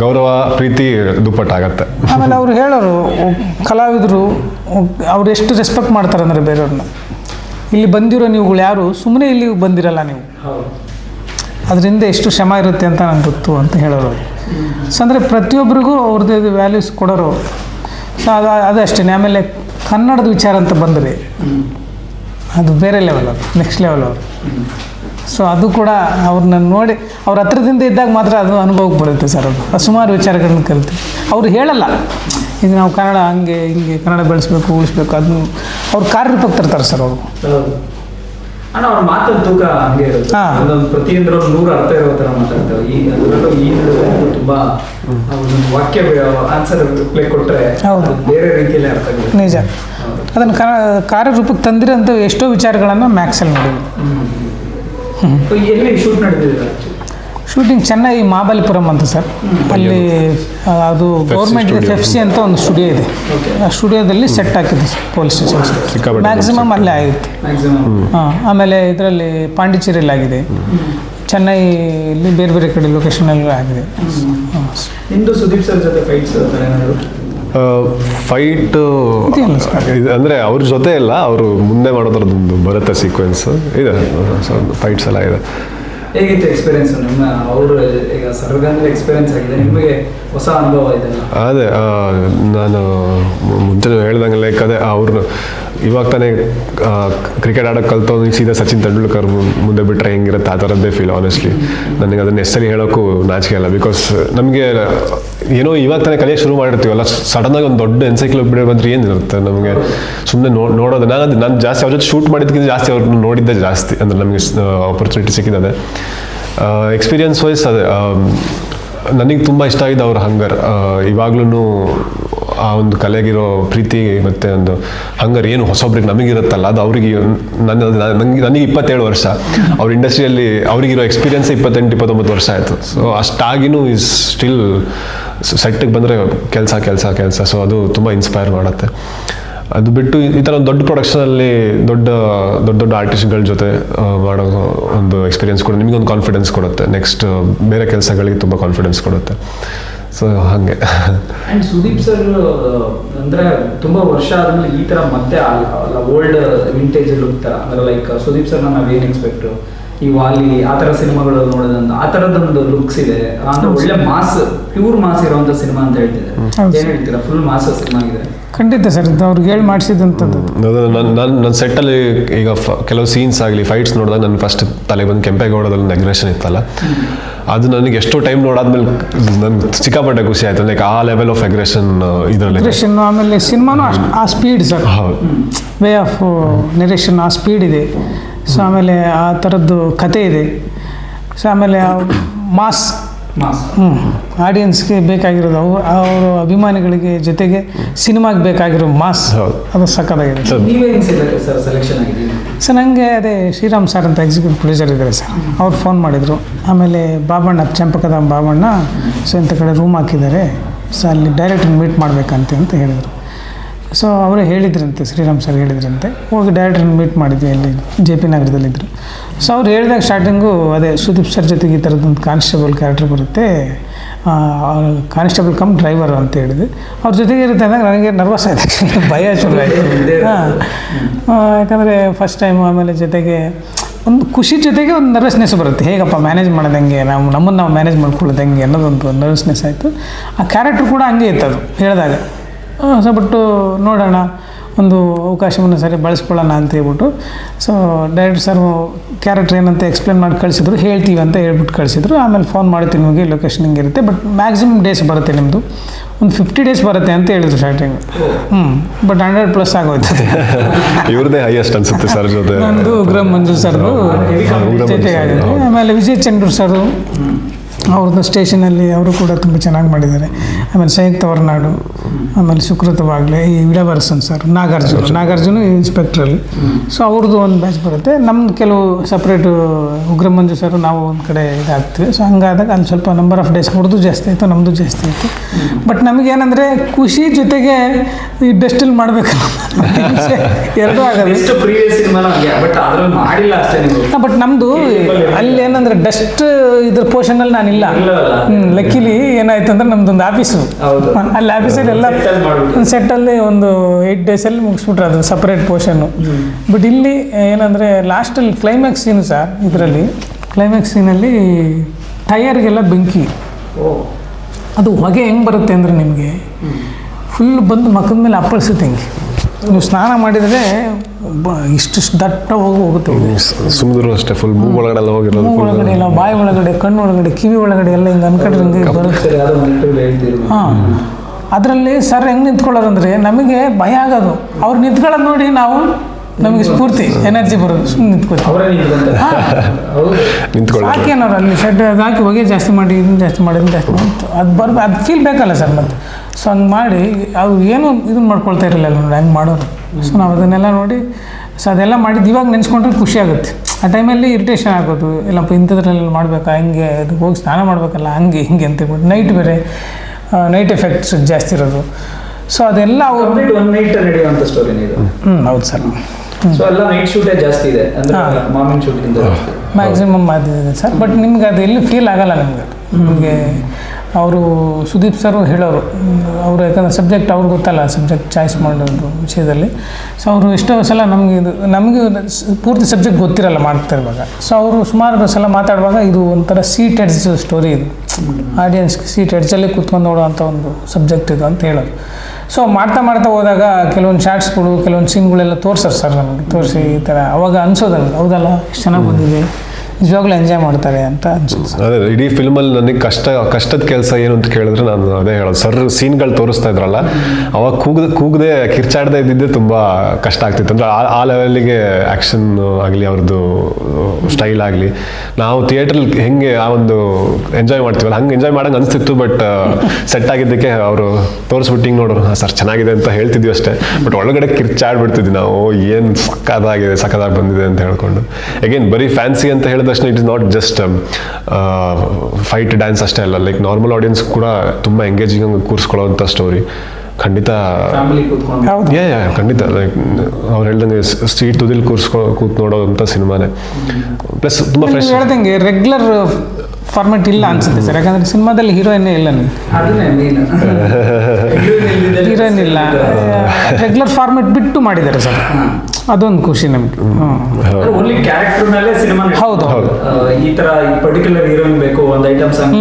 ಗೌರವ ಪ್ರೀತಿ ದುಪ್ಪಟ್ಟಾಗತ್ತೆ. ಆಮೇಲೆ ಅವ್ರು ಹೇಳೋರು ಕಲಾವಿದರು ಅವ್ರು ಎಷ್ಟು ರೆಸ್ಪೆಕ್ಟ್ ಮಾಡ್ತಾರೆ ಅಂದರೆ ಬೇರೆಯವ್ರನ್ನ. ಇಲ್ಲಿ ಬಂದಿರೋ ನೀವುಗಳು ಯಾರು ಸುಮ್ಮನೆ ಇಲ್ಲಿ ಬಂದಿರಲ್ಲ ನೀವು. ಅದರಿಂದ ಎಷ್ಟು ಶ್ರಮ ಇರುತ್ತೆ ಅಂತ ನಂಗೆ ಗೊತ್ತು ಅಂತ ಹೇಳೋರು. ಸೊ ಅಂದರೆ ಪ್ರತಿಯೊಬ್ಬರಿಗೂ ಅವ್ರದ್ದು ವ್ಯಾಲ್ಯೂಸ್ ಕೊಡೋರು. ಸೊ ಅದು ಅದು ಅಷ್ಟೇ ಆಮೇಲೆ ಕನ್ನಡದ ವಿಚಾರ ಅಂತ ಬಂದರೆ, ಅದು ಬೇರೆ ಲೆವೆಲ್ ಅದು ನೆಕ್ಸ್ಟ್ ಲೆವೆಲ್ ಅವರು. ಸೊ ಅದು ಕೂಡ ಅವ್ರನ್ನ ನೋಡಿ, ಅವ್ರ ಹತ್ರದಿಂದ ಇದ್ದಾಗ ಮಾತ್ರ ಅದು ಅನುಭವಕ್ಕೆ ಬರುತ್ತೆ ಸರ್ ಅದು. ಸುಮಾರು ವಿಚಾರಗಳನ್ನ ಕಲಿತು. ಅವ್ರು ಹೇಳಲ್ಲ ಈಗ ನಾವು ಕನ್ನಡ ಹಂಗೆ, ಹಿಂಗೆ ಕನ್ನಡ ಬೆಳೆಸ್ಬೇಕು, ಉಳಿಸ್ಬೇಕು, ಅದನ್ನು ಅವ್ರು ಕಾರ್ಯರೂಪಕ್ಕೆ ತರ್ತಾರೆ ಸರ್ ಅವರು. ಅಣ್ಣ ಅವ್ರ ಮಾತಲ್ಲಿ ತೂಕ ಹಂಗೆ ಇರುತ್ತೆ. ಒಂದೊಂದು ಪ್ರತಿಯೊಂದರ ನೂರು ಅರ್ಥ ಇರೋ ತರ ಮಾತಾಡ್ತಾರೆ. ಈ ಅದರಲ್ಲೂ ಈ ನಡುವೆ ತುಂಬಾ ಒಂದೊಂದು ವಾಕ್ಯ ಆನ್ಸರ್ ರಿಪ್ಲೈ ಕೊಟ್ರೆ ಹೌದು. ಬೇರೆ ರೀತಿಯಲ್ಲಿ ಅರ್ಥ ಆಗುತ್ತೆ. ನಿಜ. ಅದನ್ನು ಕಾರ್ಯರೂಪಕ್ಕೆ ತಂದಿರೋಂಥ ಎಷ್ಟೋ ವಿಚಾರಗಳನ್ನು ಮ್ಯಾಕ್ಸಲ್ಲಿ ನೋಡಿದ್ವಿ ಎಲ್ಲಿ ಶೂಟ್ ನಡೆದಿದೆ ಶೂಟಿಂಗ್ ಚೆನ್ನೈ ಮಹಾಬಲಿಪುರಂ ಅಂತ ಸರ್. ಅಲ್ಲಿ ಅದು ಗೌರ್ಮೆಂಟ್ ಎಫ್ ಸಿ ಅಂತ ಒಂದು ಸ್ಟುಡಿಯೋ ಇದೆ. ಆ ಸ್ಟುಡಿಯೋದಲ್ಲಿ ಸೆಟ್ ಹಾಕಿದ್ದು ಪೊಲೀಸ್ ಸ್ಟೇಷನ್ ಸಿಕ್ಕಾಪಟ್ಟೆ ಮ್ಯಾಕ್ಸಿಮಮ್ ಅಲ್ಲೇ ಆಗುತ್ತೆ. ಮ್ಯಾಕ್ಸಿಮಮ್ ಹಾಂ ಆಮೇಲೆ ಇದರಲ್ಲಿ ಪಾಂಡಿಚೇರಿಯಲ್ಲಿ ಆಗಿದೆ. ಚೆನ್ನೈಯಲ್ಲಿ ಬೇರೆ ಬೇರೆ ಕಡೆ ಲೊಕೇಶನಲ್ಲಿ ಆಗಿದೆ. ಇಂದು ಸುದೀಪ್ ಸರ್ ಜೊತೆ ಫೈಟ್ಸ್ ಏನಾದ್ರು? ಫೈಟ್? ಅಂದರೆ ಅವ್ರ ಜೊತೆ ಇಲ್ಲ ಅವರು ಮುಂದೆ ಮಾಡೋದ್ರದ್ದು ಬರುತ್ತೆ ಸೀಕ್ವೆನ್ಸ್ ಇದೆ ಫೈಟ್ಸ್ ಎಲ್ಲ ಇದೆ. ಹೇಗಿತ್ತು ಎಕ್ಸ್ಪೀರಿಯನ್ಸ್ ನಿಮ್ಮ ಅವರು, ಈಗ ಸರ್ಗಂದ್ರೆ ಎಕ್ಸ್ಪೀರಿಯನ್ಸ್ ಆಗಿದೆ. ನಿಮಗೆ ಹೊಸ ಅನುಭವ ಇದೆ ಅದೇ ನಾನು ಮುಂಚೆ ಹೇಳ್ದಂಗೆ ಲೈಕ್ ಅದೇ ಅವ್ರನ್ನ ಇವಾಗ ತಾನೇ ಕ್ರಿಕೆಟ್ ಆಡೋಕೆ ಕಲ್ತವ್ನಿಗೆ ಸೀದಾ ಸಚಿನ್ ತೆಂಡೂಲ್ಕರ್ ಮುಂದೆ ಬಿಟ್ಟರೆ ಹೆಂಗಿರುತ್ತೆ ಆ ಥರದ್ದೇ ಫೀಲ್ ಆನೆಸ್ಟ್ಲಿ ನನಗೆ ಅದನ್ನ ಹೆಸರಿ ಹೇಳೋಕ್ಕೂ ನಾಚಿಕೆ ಅಲ್ಲ. ಬಿಕಾಸ್ ನಮಗೆ, ಏನೋ ಇವಾಗ ತಾನೇ ಕಲಿಯೋಕೆ ಶುರು ಮಾಡಿರ್ತೀವಲ್ಲ ಸಡನ್ನಾಗಿ ಒಂದು ದೊಡ್ಡ ಎನ್ಸೈಕ್ಲೋಪೀಡಿಯಾ ಬಂದರೆ ಏನಿರುತ್ತೆ ನಮಗೆ? ಸುಮ್ಮನೆ ನೋ, ನೋಡೋದು. ನಾನು ಅದು, ನಾನು ಜಾಸ್ತಿ ಅವ್ರ ಜೊತೆ ಶೂಟ್ ಮಾಡಿದ್ದಕ್ಕಿಂತ ಜಾಸ್ತಿ ಅವ್ರನ್ನ ನೋಡಿದ್ದೆ ಜಾಸ್ತಿ. ಅಂದರೆ ನಮಗೆ ಆಪರ್ಚುನಿಟಿ ಸಿಕ್ಕಿದೆ ಎಕ್ಸ್ಪೀರಿಯನ್ಸ್ ವೈಸ್ ಅದೇ ನನಗೆ ತುಂಬ ಇಷ್ಟ ಆಗಿದೆ ಅವ್ರ ಹಂಗರ್ ಇವಾಗ್ಲೂ ಆ ಒಂದು ಕಲೆಗಿರೋ ಪ್ರೀತಿ ಮತ್ತು ಒಂದು ಹಂಗರ್ ಏನು ಹೊಸೊಬ್ರಿಗೆ ನಮಗಿರುತ್ತಲ್ಲ, ಅದು ಅವರಿಗೆ ನನ್ನ ನನಗೆ ನನಗೆ ಇಪ್ಪತ್ತೇಳು ವರ್ಷ. ಅವ್ರ ಇಂಡಸ್ಟ್ರಿಯಲ್ಲಿ ಅವರಿಗಿರೋ ಎಕ್ಸ್ಪೀರಿಯನ್ಸ್ ಇಪ್ಪತ್ತೆಂಟು, ಇಪ್ಪತ್ತೊಂಬತ್ತು ವರ್ಷ ಆಯಿತು. ಸೊ ಅಷ್ಟಾಗಿನೂ ಇಸ್ ಸ್ಟಿಲ್ ಸೆಟ್ಟಿಗೆ ಬಂದರೆ ಕೆಲಸ ಕೆಲಸ ಕೆಲಸ. ಸೊ ಅದು ತುಂಬ ಇನ್ಸ್ಪೈರ್ ಮಾಡುತ್ತೆ. ಅದು ಬಿಟ್ಟು ಈ ಥರ ಒಂದು ದೊಡ್ಡ ಪ್ರೊಡಕ್ಷನಲ್ಲಿ ದೊಡ್ಡ ದೊಡ್ಡ ದೊಡ್ಡ ಆರ್ಟಿಸ್ಟ್ಗಳ ಜೊತೆ ಮಾಡೋ ಒಂದು ಎಕ್ಸ್ಪೀರಿಯನ್ಸ್ ಕೂಡ ನಿಮಗೊಂದು ಕಾನ್ಫಿಡೆನ್ಸ್ ಕೊಡುತ್ತೆ. ನೆಕ್ಸ್ಟ್ ಬೇರೆ ಕೆಲಸಗಳಿಗೆ ತುಂಬ ಕಾನ್ಫಿಡೆನ್ಸ್ ಕೊಡುತ್ತೆ. ಸೊ ಹಾಗೆ. ಅಂಡ್ ಸುದೀಪ್ ಸರ್ ಅಂದ್ರೆ ತುಂಬಾ ವರ್ಷ ಆದ್ಮೇಲೆ ಈ ತರ ಮತ್ತೆ ಓಲ್ಡ್ ವಿಂಟೇಜ್ ಲುಕ್ ತರ ಅಂದ್ರೆ ಲೈಕ್ ಸುದೀಪ್ ಸರ್ ನಾವ್ ಏನ್ ಎಕ್ಸ್ಪೆಕ್ಟ್ ಈ ವಾಲಿ ಆ ತರ ಸಿನಿಮಾಗಳು ನೋಡೋದಂತ ಆ ತರದೊಂದು ಲುಕ್ಸ್ ಇದೆ. ಅಂದ್ರೆ ಒಳ್ಳೆ ಮಾಸ್ ಪ್ಯೂರ್ ಮಾಸ್ ಇರುವಂತ ಸಿನಿಮಾ ಅಂತ ಹೇಳ್ತಿದೆ. ಏನ್ ಹೇಳ್ತೀರಾ? ಫುಲ್ ಮಾಸ್ ಸಿನಿಮಾ ಆಗಿದೆ ಖಂಡಿತ ಸರ್ ಅವ್ರಿಗೆ ಹೇಳಿ ಮಾಡಿಸಿದಂಥದ್ದು ನನ್ನ ನನ್ನ ನನ್ನ ಸೆಟ್ಟಲ್ಲಿ ಈಗ ಕೆಲವು ಸೀನ್ಸ್ ಆಗಲಿ ಫೈಟ್ಸ್ ನೋಡಿದಾಗ ನನ್ನ ಫಸ್ಟ್ ತಲೆ ಬಂದು ಕೆಂಪೇಗೌಡದಲ್ಲಿ ಅಗ್ರೆಷನ್ ಇತ್ತಲ್ಲ. ಅದು ನನಗೆ ಎಷ್ಟೋ ಟೈಮ್ ನೋಡಾದ್ಮೇಲೆ ನನ್ಗೆ ಸಿಕ್ಕಾಪಟ್ಟೆ ಖುಷಿ ಆಯ್ತು. ಲೈಕ್ ಆ ಲೆವೆಲ್ ಆಫ್ ಅಗ್ರೆಷನ್ ಇದರಲ್ಲಿ. ಆಮೇಲೆ ಸಿನಿಮಾನು ಅಷ್ಟ್- ಆ ಸ್ಪೀಡ್ ಸರ್. ಹೌದು. ವೇ ಆಫ್ ನರೇಷನ್ ಆ ಸ್ಪೀಡ್ ಇದೆ. ಸೊ ಆಮೇಲೆ ಆ ಥರದ್ದು ಕತೆ ಇದೆ. ಸೊ ಆಮೇಲೆ ಮಾಸ್ ಹ್ಞೂ ಆಡಿಯನ್ಸ್ಗೆ ಬೇಕಾಗಿರೋದು ಅವು ಅವರ ಅಭಿಮಾನಿಗಳಿಗೆ ಜೊತೆಗೆ ಸಿನಿಮಾಗೆ ಬೇಕಾಗಿರೋ ಮಾಸ್ ಅದು ಸಕ್ಕತ್ತಾಗಿದೆ ಸರ್. ಸರ್ ನನಗೆ ಅದೇ ಶ್ರೀರಾಮ್ ಸರ್ ಅಂತ ಎಕ್ಸಿಕ್ಯೂಟಿವ್ ಪ್ರೊಡ್ಯೂಸರ್ ಇದ್ದಾರೆ ಸರ್. ಅವ್ರು ಫೋನ್ ಮಾಡಿದರು. ಆಮೇಲೆ ಬಾಬಣ್ಣ ಚಂಪಕದ ಬಾಬಣ್ಣ ಸೊ ಇಂಥ ಕಡೆ ರೂಮ್ ಹಾಕಿದ್ದಾರೆ. ಸೊ ಅಲ್ಲಿ ಡೈರೆಕ್ಟ್ ಮೀಟ್ ಮಾಡಬೇಕಂತೆ ಅಂತ ಹೇಳಿದರು. ಸೊ ಅವರೇ ಹೇಳಿದ್ರಂತೆ, ಶ್ರೀರಾಮ್ ಸರ್ ಹೇಳಿದ್ರಂತೆ. ಹೋಗಿ ಡೈರೆಕ್ಟ್ರನ್ನ ಮೀಟ್ ಮಾಡಿದ್ವಿ ಅಲ್ಲಿ ಜೆ ಪಿ ನಗರದಲ್ಲಿದ್ದರು ಸೊ ಅವ್ರು ಹೇಳಿದಾಗ ಸ್ಟಾರ್ಟಿಂಗು ಅದೇ ಸುದೀಪ್ ಸರ್ ಜೊತೆಗೆ ಈ ಥರದ್ದೊಂದು ಕಾನ್ಸ್ಟೇಬಲ್ ಕ್ಯಾರೆಕ್ಟರ್ ಬರುತ್ತೆ. ಕಾನ್ಸ್ಟೇಬಲ್ ಕಮ್ ಡ್ರೈವರ್ ಅಂತ ಹೇಳಿದ್ವಿ ಅವ್ರ ಜೊತೆಗೆ ಇರುತ್ತೆ ಅಂದಾಗ ನನಗೆ ನರ್ವಸ್ ಆಯಿತು. ಭಯ ಶುರು ಆಯಿತು. ಹಾಂ. ಯಾಕಂದರೆ ಫಸ್ಟ್ ಟೈಮ್ ಆಮೇಲೆ ಜೊತೆಗೆ ಒಂದು ಖುಷಿ ಜೊತೆಗೆ ಒಂದು ನರ್ವಸ್ನೆಸ್ ಬರುತ್ತೆ. ಹೇಗಪ್ಪ ಮ್ಯಾನೇಜ್ ಮಾಡೋದು ಹೆಂಗೆ ನಾವು ನಮ್ಮನ್ನು ನಾವು ಮ್ಯಾನೇಜ್ ಮಾಡ್ಕೊಳ್ಳೋದು ಹೆಂಗೆ ಅನ್ನೋದೊಂದು ನರ್ವಸ್ನೆಸ್ ಆಯಿತು. ಆ ಕ್ಯಾರೆಕ್ಟರ್ ಕೂಡ ಹಂಗೆ ಇತ್ತು ಅದು, ಹೇಳಿದಾಗ. ಸೊ ಬಟ್ಟು ನೋಡೋಣ. ಒಂದು ಅವಕಾಶವನ್ನು ಸರಿ ಬಳಸ್ಕೊಳ್ಳೋಣ ಅಂತ ಹೇಳ್ಬಿಟ್ಟು. ಸೊ ಡೈರೆಕ್ಟ್ ಸರ್ ಕ್ಯಾರೆಕ್ಟರ್ ಏನಂತ ಎಕ್ಸ್ಪ್ಲೇನ್ ಮಾಡಿ ಕಳಿಸಿದ್ರು ಹೇಳ್ತೀವಿ ಅಂತ ಹೇಳ್ಬಿಟ್ಟು ಕಳಿಸಿದ್ರು. ಆಮೇಲೆ ಫೋನ್ ಮಾಡ್ತೀನಿ ನಿಮಗೆ ಲೊಕೇಶನ್ ಹಿಂಗೆ ಇರುತ್ತೆ. ಬಟ್ ಮ್ಯಾಕ್ಸಿಮಮ್ ಡೇಸ್ ಬರುತ್ತೆ ನಿಮ್ಮದು ಒಂದು ಫಿಫ್ಟಿ ಡೇಸ್ ಬರುತ್ತೆ ಅಂತ ಹೇಳಿದ್ರು ಸ್ಟಾರ್ಟಿಂಗ್ ಹ್ಞೂ ಬಟ್ ಹಂಡ್ರೆಡ್ ಪ್ಲಸ್ ಆಗೋಯ್ತದೆ. ಇವ್ರದೇ ಹೈಯೆಸ್ಟ್ ಅನ್ಸುತ್ತೆ ಸರ್ ಜೊತೆ. ನಂದು ಉಗ್ರಂ ಮಂಜು ಸರ್ದು ಜೊತೆಗೆ ಆಗಿದೆ ಆಮೇಲೆ ವಿಜಯ್ ಚಂದ್ರು ಸರ್ ಅವ್ರದ್ದು ಸ್ಟೇಷನಲ್ಲಿ ಅವರು ಕೂಡ ತುಂಬ ಚೆನ್ನಾಗಿ ಮಾಡಿದ್ದಾರೆ. ಆಮೇಲೆ ಸಂಯುಕ್ತ ಹೊರನಾಡು. ಆಮೇಲೆ ಸುಕೃತ ಬಾಗ್ಲೆ ಈ ವಿಡವರ್ಸನ್ ಸರ್ ನಾಗಾರ್ಜುನ. ನಾಗಾರ್ಜುನ. ಇನ್ಸ್ಪೆಕ್ಟ್ರಲ್ಲಿ ಸೊ ಅವ್ರದ್ದು ಒಂದು ಬ್ಯಾಚ್ ಬರುತ್ತೆ. ನಮ್ದು ಕೆಲವು ಸಪ್ರೇಟು ಉಗ್ರ ಮಂಜು ಸರ್ ನಾವು ಒಂದು ಕಡೆ ಇದಾಗ್ತೀವಿ. ಸೊ ಹಂಗಾದಾಗ ಅಲ್ಲಿ ಸ್ವಲ್ಪ ನಂಬರ್ ಆಫ್ ಡೇಸ್ ಅವ್ರದ್ದು ಜಾಸ್ತಿ ಆಯಿತು ನಮ್ಮದು ಜಾಸ್ತಿ ಆಯಿತು. ಬಟ್ ನಮಗೇನಂದರೆ ಖುಷಿ ಜೊತೆಗೆ ಈ ಡಸ್ಟಲ್ಲಿ ಮಾಡಬೇಕು ಎರಡೂ ಸಿನಿಮಾನ ಬಟ್ ನಮ್ಮದು ಮಾಡಿಲ್ಲ ಅಷ್ಟೇ ಬಟ್ ನಮ್ದು ಅಲ್ಲಿ ಏನಂದ್ರೆ ಡಸ್ಟ್ ಇದ್ರ ಪೋರ್ಷನ್ ಅಲ್ಲಿ ನಾನಿಲ್ಲ? ಲಕ್ಕಿಲಿ ಏನಾಯ್ತು ಅಂದ್ರೆ ನಮ್ದೊಂದು ಆಫೀಸು ಹೌದು. ಅಲ್ಲಿ ಆಫೀಸಲ್ಲಿ ಎಲ್ಲ. ಸೆಟ್ಟಲ್ಲಿ ಒಂದು ಏಯ್ಟ್ ಡೇಸಲ್ಲಿ ಮುಗಿಸ್ಬಿಟ್ರೆ ಅದು ಸಪ್ರೇಟ್ ಪೋರ್ಷನ್ನು ಬಟ್ ಇಲ್ಲಿ ಏನಂದರೆ ಲಾಸ್ಟಲ್ಲಿ ಕ್ಲೈಮ್ಯಾಕ್ಸ್ ಸೀನ್ ಸರ್ ಇದರಲ್ಲಿ? ಕ್ಲೈಮ್ಯಾಕ್ಸ್ ಸೀನಲ್ಲಿ ಟಯರ್ಗೆಲ್ಲ ಬೆಂಕಿ. ಓ. ಅದು ಹೊಗೆ ಹೆಂಗೆ ಬರುತ್ತೆ ಅಂದರೆ ನಿಮಗೆ? ಫುಲ್ ಬಂದು ಮಕ್ಕದ ಮೇಲೆ ಅಪ್ಪಳಿಸುತ್ತೆ ಹಿಂಗೆ. ನೀವು ಸ್ನಾನ ಮಾಡಿದರೆ ಇಷ್ಟು ಇಷ್ಟಿಷ್ಟು ದಟ್ಟ ಹೋಗಿ ಹೋಗುತ್ತೆ. ಹೊಗೆ. ಸುಮ್ಮನೆ ಅಷ್ಟೇ ಫುಲ್ ಭೂ ಒಳಗಡೆ ಎಲ್ಲ ಹೋಗಿರೋದು ಒಳಗಡೆ ಇಲ್ಲ ಬಾಯಿ ಒಳಗಡೆ ಕಣ್ಣು ಒಳಗಡೆ ಕಿವಿ ಒಳಗಡೆ ಎಲ್ಲ ಹಿಂಗೆ ಅನ್ಕೊಂಡ್ರೆ ಹಿಂಗೆ ಬರುತ್ತೆ. ಹಾಂ. ಅದರಲ್ಲಿ ಸರ್ ಹೆಂಗೆ ನಿಂತ್ಕೊಳ್ಳೋದಂದ್ರೆ ನಮಗೆ ಭಯ ಆಗೋದು. ಅವ್ರು ನಿಂತ್ಕೊಳ್ಳೋದು ನೋಡಿ ನಾವು ನಮಗೆ ಸ್ಫೂರ್ತಿ ಎನರ್ಜಿ ಬರೋದು. ಸುಮ್ಮನೆ ನಿಂತ್ಕೊಳ್ಳೋದು. ಹಾಕೇನವ್ರು ಅಲ್ಲಿ ಶೆಡ್ ಅದು ಹಾಕಿ ಹೊಗೆ ಜಾಸ್ತಿ ಮಾಡಿ ಇದನ್ನ ಜಾಸ್ತಿ ಮಾಡಿ ಇದನ್ನ ಜಾಸ್ತಿ ಮಾಡಿ ಅದು ಬರ್ ಅದು ಫೀಲ್ ಬೇಕಲ್ಲ ಸರ್ ಮತ್ತೆ. ಸೊ ಹಂಗೆ ಮಾಡಿ ಅವ್ರು ಏನು ಇದನ್ನ ಮಾಡ್ಕೊಳ್ತಾ ಇರಲಿಲ್ಲ ನೋಡಿ ಹಂಗೆ ಮಾಡೋರು. ಸೊ ನಾವು ಅದನ್ನೆಲ್ಲ ನೋಡಿ ಸೊ ಅದೆಲ್ಲ ಮಾಡಿದ್ದು ಇವಾಗ ನೆನೆಸ್ಕೊಂಡ್ರೆ ಖುಷಿ ಆಗುತ್ತೆ. ಆ ಟೈಮಲ್ಲಿ ಇರಿಟೇಷನ್ ಆಗೋದು. ಇಲ್ಲಪ್ಪ ಇಂಥದ್ರಲ್ಲಿ ಮಾಡಬೇಕಾ ಹಂಗೆ ಅದಕ್ಕೆ ಹೋಗಿ ಸ್ನಾನ ಮಾಡಬೇಕಲ್ಲ ಹಂಗೆ ಹಿಂಗೆ ಅಂತ ಹೇಳ್ಬಿಟ್ಟು ನೈಟ್ ಬೇರೆ. ನೈಟ್ ಎಫೆಕ್ಟ್ಸ್ ಜಾಸ್ತಿ ಇರೋದು. ಸೊ ಅದೆಲ್ಲ ಅವರು ಕಂಪ್ಲೀಟ್ ಒನ್ ನೈಟ್ ನಡೆಯುವಂತ ಸ್ಟೋರಿನ ಇದು. ಹ್ಞೂ ಹೌದು ಸರ್. ಸೊ ಎಲ್ಲ ನೈಟ್ ಶೂಟೇ ಜಾಸ್ತಿ ಇದೆ. ಅಂದ್ರೆ ಮಾರ್ನಿಂಗ್ ಶೂಟಿಂದ ಮ್ಯಾಕ್ಸಿಮಮ್ ಅದಿದೆ ಸರ್. ಬಟ್ ನಿಮ್ಗೆ ಅದು ಎಲ್ಲಿ ಫೀಲ್ ಆಗಲ್ಲ ನಿಮ್ಗೆ ನಿಮಗೆ ಅವರು ಸುದೀಪ್ ಸರ್ ಹೇಳೋರು. ಅವರು ಯಾಕಂದ್ರೆ ಸಬ್ಜೆಕ್ಟ್ ಅವ್ರಿಗೆ ಗೊತ್ತಲ್ಲ ಸಬ್ಜೆಕ್ಟ್ ಚಾಯ್ಸ್ ಮಾಡೋದು ವಿಷಯದಲ್ಲಿ. ಸೊ ಅವರು ಎಷ್ಟೋ ಸಲ ನಮಗೆ ಇದು ನಮಗೆ ಪೂರ್ತಿ ಸಬ್ಜೆಕ್ಟ್ ಗೊತ್ತಿರಲ್ಲ ಮಾಡ್ತಾ ಇರುವಾಗ ಸೊ ಅವರು ಸುಮಾರು ಸಲ ಮಾತಾಡುವಾಗ ಇದು ಒಂಥರ ಸೀಟ್ ಎಡ್ಜ್ ಸ್ಟೋರಿ ಇದು. ಆಡಿಯನ್ಸ್ಗೆ ಸೀಟ್ ಎಡ್ಜಲ್ಲೇ ಕೂತ್ಕೊಂಡು ನೋಡುವಂಥ ಒಂದು ಸಬ್ಜೆಕ್ಟ್ ಇದು ಅಂತ ಹೇಳೋದು. ಸೊ ಮಾಡ್ತಾ ಮಾಡ್ತಾ ಹೋದಾಗ ಕೆಲವೊಂದು ಶಾರ್ಟ್ಸ್ಗಳು ಕೆಲವೊಂದು ಸೀನ್ಗಳೆಲ್ಲ ತೋರಿಸೋರು ಸರ್ ನಮಗೆ. ತೋರಿಸಿ ಈ ಥರ ಅವಾಗ ಅನಿಸೋದಲ್ಲ ಹೌದಲ್ಲ ಎಷ್ಟು ಚೆನ್ನಾಗಿ ಬಂದಿದೆ? ನಿಜವಾಗ್ಲೂ ಎಂಜಾಯ್ ಮಾಡ್ತಾರೆ ಅಂತ ಅನ್ಸುತ್ತೆ. ಅದೇ ಇಡೀ ಫಿಲ್ಮಲ್ಲಿ ನನಗೆ ಕಷ್ಟ, ಕಷ್ಟದ ಕೆಲಸ ಏನು ಅಂತ ಕೇಳಿದ್ರೆ ನಾನು ಅದೇ ಹೇಳೋದು. ಸರ್ ಸೀನ್ಗಳು ತೋರಿಸ್ತಾ ಇದ್ರಲ್ಲ, ಅವಾಗ ಕೂಗದೆ ಕೂಗದೆ ಕಿರ್ಚಾಡದೆ ಇದ್ದಿದ್ದೆ ತುಂಬ ಕಷ್ಟ ಆಗ್ತಿತ್ತು. ಅಂದರೆ ಆ ಲೆವೆಲ್ಲಿಗೆ ಆ್ಯಕ್ಷನ್ ಆಗಲಿ ಅವ್ರದ್ದು ಸ್ಟೈಲ್ ಆಗಲಿ, ನಾವು ಥಿಯೇಟ್ರಲ್ಲಿ ಹೆಂಗೆ ಆ ಒಂದು ಎಂಜಾಯ್ ಮಾಡ್ತೀವಲ್ಲ, ಹಂಗೆ ಎಂಜಾಯ್ ಮಾಡೋಂಗೆ ಅನಿಸ್ತಿತ್ತು ಬಟ್ ಸೆಟ್ ಆಗಿದ್ದಕ್ಕೆ ಅವರು ತೋರಿಸ್ಬಿಟ್ಟು ಹಿಂಗೆ ನೋಡೋರು, ಹಾಂ, ಸರ್, ಚೆನ್ನಾಗಿದೆ ಅಂತ ಹೇಳ್ತಿದ್ವಿ ಅಷ್ಟೇ. ಬಟ್ ಒಳಗಡೆ ಕಿರ್ಚಾಡ್ಬಿಡ್ತಿದ್ವಿ ನಾವು ಏನು ಸಕ್ಕದಾಗಿದೆ ಸಕ್ಕದಾಗಿ ಬಂದಿದೆ ಅಂತ ಹೇಳ್ಕೊಂಡು. ಅಗೇನ್ ಬರೀ ಫ್ಯಾನ್ಸಿ ಅಂತ ಹೇಳಿದ ತಕ್ಷಣ it is not just fight dance ಅಷ್ಟೇ ಅಲ್ಲ. ಲೈಕ್ ನಾರ್ಮಲ್ ಆಡಿಯನ್ಸ್ ಕೂಡ ತುಂಬ ಎಂಗೇಜಿಂಗ್ ಕೂರಿಸ್ಕೊಳ್ಳೋವಂಥ ಸ್ಟೋರಿ ಖಂಡಿತ ಯಾ ಯಾ ಖಂಡಿತ. ಲೈಕ್ ಅವ್ರು ಹೇಳ್ದಂಗೆ ಸ್ಟ್ರೀಟ್ ತುದಿಲ್ ಕೂರಿಸ್ಕೊ ಕೂತ್ ನೋಡೋಂಥ ಸಿನಿಮಾನೇ. ಪ್ಲಸ್ ತುಂಬ ಫ್ರೆಶ್ ಹೇಳ್ದಂಗೆ ರೆಗ್ಯುಲರ್ ಫಾರ್ಮೆಟ್ ಇಲ್ಲ ಅನ್ಸುತ್ತೆ ಸರ್ ಯಾಕಂದ್ರೆ ಸಿನಿಮಾದಲ್ಲಿ ಹೀರೋಯಿನ್ ಇಲ್ಲ ನೀವು ಹೀರೋಯಿನ್ ಇಲ್ಲ. ರೆಗ್ಯುಲರ್ ಫಾರ್ಮೆಟ್ ಬಿಟ್ಟು ಮಾಡಿದ್ದಾರೆ ಸರ್. ಅದೊಂದು ಖುಷಿ ನಮಗೆ. ಹ್ಞೂ ಓನ್ಲಿ ಕ್ಯಾರೆಕ್ಟರ್ ಮೇಲೆ ಸಿನಿಮಾ ಹೌದು, ಹೌದು. ಈ ತರ ಈ ಪರ್ಟಿಕ್ಯುಲರ್ ಹೀರೋಯಿನ್ ಬೇಕು ಒಂದು ಐಟಮ್ ಸಾಂಗ್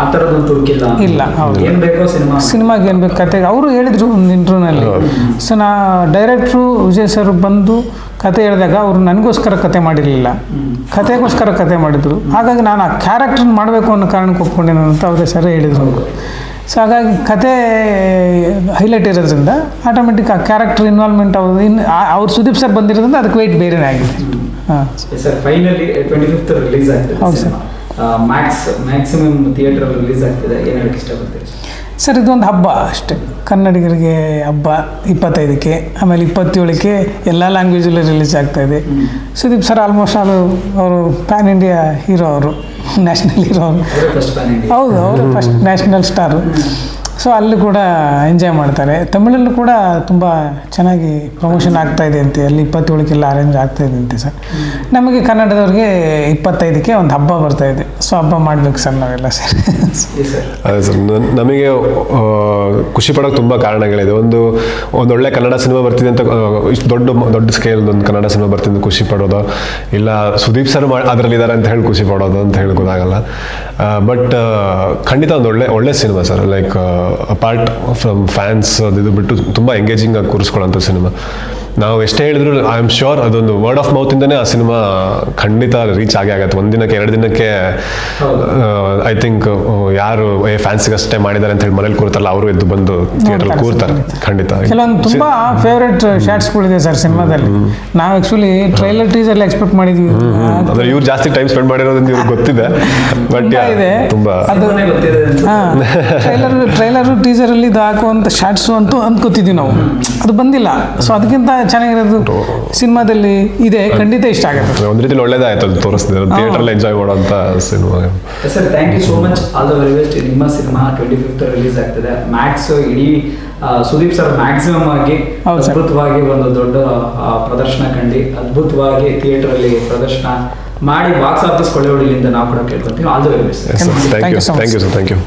ಆ ತರದೊಂದು ತುರ್ಕಿಲ್ಲ. ಇಲ್ಲ, ಹೌದು. ಏನ್ ಬೇಕೋ ಸಿನಿಮಾ ಸಿನಿಮಾಗೆ ಏನು ಬೇಕು? ಕತೆ ಅವರು ಹೇಳಿದ್ರು ಒಂದು ಇಂಟ್ರ್ಯೂನಲ್ಲಿ ಸೊ ನಾ ಡೈರೆಕ್ಟ್ರು ವಿಜಯ್ ಸರ್ ಬಂದು ಕತೆ ಹೇಳಿದಾಗ ಅವರು ನನಗೋಸ್ಕರ ಕತೆ ಮಾಡಿರಲಿಲ್ಲ. ಕತೆಗೋಸ್ಕರ ಕತೆ ಮಾಡಿದ್ರು. ಹಾಗಾಗಿ ನಾನು ಆ ಕ್ಯಾರೆಕ್ಟರ್ನ ಮಾಡಬೇಕು ಅನ್ನೋ ಕಾರಣಕ್ಕೆ ಒಪ್ಕೊಂಡೇನು ಅಂತ ಅವರೇ ಸರ್ ಹೇಳಿದ್ರು. ಸೊ ಹಾಗಾಗಿ ಕತೆ ಹೈಲೈಟ್ ಇರೋದ್ರಿಂದ ಆಟೋಮೆಟಿಕ್ ಆ ಕ್ಯಾರೆಕ್ಟರ್ ಇನ್ವಾಲ್ವ್ಮೆಂಟ್ ಅವ್ರು ಇನ್ನು ಅವ್ರು ಸುದೀಪ್ ಸರ್ ಬಂದಿರೋದ್ರಿಂದ ಅದಕ್ಕೆ ವೆಯ್ಟ್ ಬೇರೆನೇ ಆಗಿದೆ. ಹಾಂ. Sir finally twenty fifth release ಆಗ್ತಿದೆ ಹೌದು sir Max maximum theatre release ಆಗ್ತಿದೆ. ಏನು ಹೇಳಕ್ಕೆ ಇಷ್ಟಪಡ್ತೀರಿ ಸರ್ ಇದೊಂದು ಹಬ್ಬ ಅಷ್ಟೇ. ಕನ್ನಡಿಗರಿಗೆ ಹಬ್ಬ ಇಪ್ಪತ್ತೈದಕ್ಕೆ ಆಮೇಲೆ ಇಪ್ಪತ್ತೇಳಕ್ಕೆ ಎಲ್ಲ ಲ್ಯಾಂಗ್ವೇಜಲ್ಲೂ ರಿಲೀಸ್ ಆಗ್ತಾ ಇದೆ. ಸುದೀಪ್ ಸರ್ ಆಲ್ಮೋಸ್ಟ್ ಆಲ್ ಅವರು ಪ್ಯಾನ್ ಇಂಡಿಯಾ ಹೀರೋ ಅವರು ನ್ಯಾಷನಲ್ ಹೀರೋ ಅವರು. ಹೌದು ಅವರು ಫಸ್ಟ್ ನ್ಯಾಷನಲ್ ಸ್ಟಾರು ಸೊ ಅಲ್ಲಿ ಕೂಡ ಎಂಜಾಯ್ ಮಾಡ್ತಾರೆ. ತಮಿಳಲ್ಲೂ ಕೂಡ ತುಂಬ ಚೆನ್ನಾಗಿ ಪ್ರಮೋಷನ್ ಆಗ್ತಾ ಇದೆ ಅಂತೆ. ಅಲ್ಲಿ ಇಪ್ಪತ್ತೇಳಕ್ಕೆಲ್ಲ ಅರೇಂಜ್ ಆಗ್ತಾ ಇದೆ ಅಂತೆ ಸರ್. ನಮಗೆ ಕನ್ನಡದವ್ರಿಗೆ ಇಪ್ಪತ್ತೈದಕ್ಕೆ ಒಂದು ಹಬ್ಬ ಬರ್ತಾ ಇದೆ. ಸೊ ಹಬ್ಬ ಮಾಡ್ಬೇಕು ಸರ್ ನಾವೆಲ್ಲ ಸರ್. ಸರ್ ಅದೇ ಸರ್ ನಮಗೆ ಖುಷಿ ಪಡೋಕೆ ತುಂಬ ಕಾರಣಗಳಿದೆ. ಒಂದು ಒಂದು ಒಳ್ಳೆ ಕನ್ನಡ ಸಿನಿಮಾ ಬರ್ತಿದೆ ಅಂತ ಇಷ್ಟು ದೊಡ್ಡ ದೊಡ್ಡ ಸ್ಕೇಲ್ ಒಂದು ಕನ್ನಡ ಸಿನಿಮಾ ಬರ್ತಿದೆ ಅಂತ ಖುಷಿ ಪಡೋದು? ಇಲ್ಲ ಸುದೀಪ್ ಸರ್ ಮಾ ಅದರಲ್ಲಿ ಇದ್ದಾರೆ ಅಂತ ಹೇಳಿ ಖುಷಿ ಪಡೋದು ಅಂತ ಹೇಳಿ ಗೊತ್ತಾಗಲ್ಲ ಬಟ್ ಖಂಡಿತ ಒಂದು ಒಳ್ಳೆ ಒಳ್ಳೆ cinema sir. Like apart from fans ಅದು ಇದು ಬಿಟ್ಟು ತುಂಬ ಎಂಗೇಜಿಂಗ್ ಆಗಿ ಕೂರಿಸ್ಕೊಳ್ಳೋಂಥ ಸಿನಿಮಾ ನಾವು ಎಷ್ಟೇ ಹೇಳಿದ್ರು ಐ ಆಮ್ ಶೋರ್ ಅದೊಂದು ವರ್ಡ್ ಆಫ್ ಮೌತಿಂದನೇ ಆ ಸಿನಿಮಾ ಖಂಡಿತ ರೀಚ್ ಆಗೇ ಆಗತ್ತೆ. ಒಂದು ದಿನಕ್ಕೆ ಎರಡು ದಿನಕ್ಕೆ ಐ ಥಿಂಕ್ ಯಾರು ಏ ಫ್ಯಾನ್ಸಿಗೆ ಅಷ್ಟೇ ಮಾಡಿದ್ದಾರೆ ಅಂತ ಹೇಳಿ ಮನೇಲಿ ಕೂರ್ತಾರಲ್ಲ ಅವರು ಎದ್ದು ಬಂದು ಥಿಯೇಟರ್ ಕೂರ್ತಾರೆ. ಖಂಡಿತ. ಕೆಲವೊಂದು ತುಂಬ ಫೇವ್ರೆಟ್ ಶಾರ್ಟ್ಸ್ಗಳಿದೆ ಸರ್ ಸಿನಿಮಾದಲ್ಲಿ. ನಾವು ಆ್ಯಕ್ಚುಲಿ ಟ್ರೈಲರ್ ಟೀಸರ್ಲಿ ಎಕ್ಸ್ಪೆಕ್ಟ್ ಮಾಡಿದ್ವಿ. ಅಂದ್ರೆ ಇವ್ರು ಜಾಸ್ತಿ ಟೈಮ್ ಸ್ಪೆಂಡ್ ಮಾಡಿರೋದ್ರಿಂದ ಇವ್ರಿಗೆ ಗೊತ್ತಿದೆ. ಬಟ್ ತುಂಬಾ ಇದೆ. ತುಂಬ. ಟ್ರೈಲರ್ ಟೀಸರ್ ಅಲ್ಲಿ ಇದು ಹಾಕುವಂಥ ಶಾರ್ಟ್ಸು ಅಂತೂ ಅಂದ್ಕೋತಿದ್ವಿ ನಾವು. ಅದು ಬಂದಿಲ್ಲ. ಸೊ ಅದಕ್ಕಿಂತ ಚೆನ್ನಾಗಿರೋದು ಸಿನಿಮಾದಲ್ಲಿ ಇದೆ ಖಂಡಿತ ಇಷ್ಟ ಆಗುತ್ತೆ. ಒಂದ್ ರೀತಿಲಿ ಒಳ್ಳೇದಾಯ್ತು ಅಲ್ಲಿ ತೋರಿಸ್ತಿದ್ರು ಥಿಯೇಟರ್ ಎಂಜಾಯ್ ಮಾಡುವಂತ cinema. Sir thank you so much all the very best ನಿಮ್ಮ ಸಿನಿಮಾ ಟ್ವೆಂಟಿ ಫಿಫ್ತ್ ರಿಲೀಸ್ ಆಗ್ತಿದೆ. ಮ್ಯಾಕ್ಸ್ ಇಡೀ ಸುದೀಪ್ ಸರ್ ಮ್ಯಾಕ್ಸಿಮಮ್ ಆಗಿ ಅದ್ಭುತವಾಗಿ ಒಂದು ದೊಡ್ಡ ಪ್ರದರ್ಶನ ಕಂಡು ಅದ್ಭುತವಾಗಿ ಥಿಯೇಟರ್ ಅಲ್ಲಿ ಪ್ರದರ್ಶನ ಮಾಡಿ ಬಾಕ್ಸ್ ಆಫೀಸ್ ಕೊಳ್ಳೆ ಹೊಡಿಲಿ ಅಂತ ನಾವು ಕೂಡ ಕೇಳ್ಕೊತೀವಿ all the very best thank you. Thank you sir thank you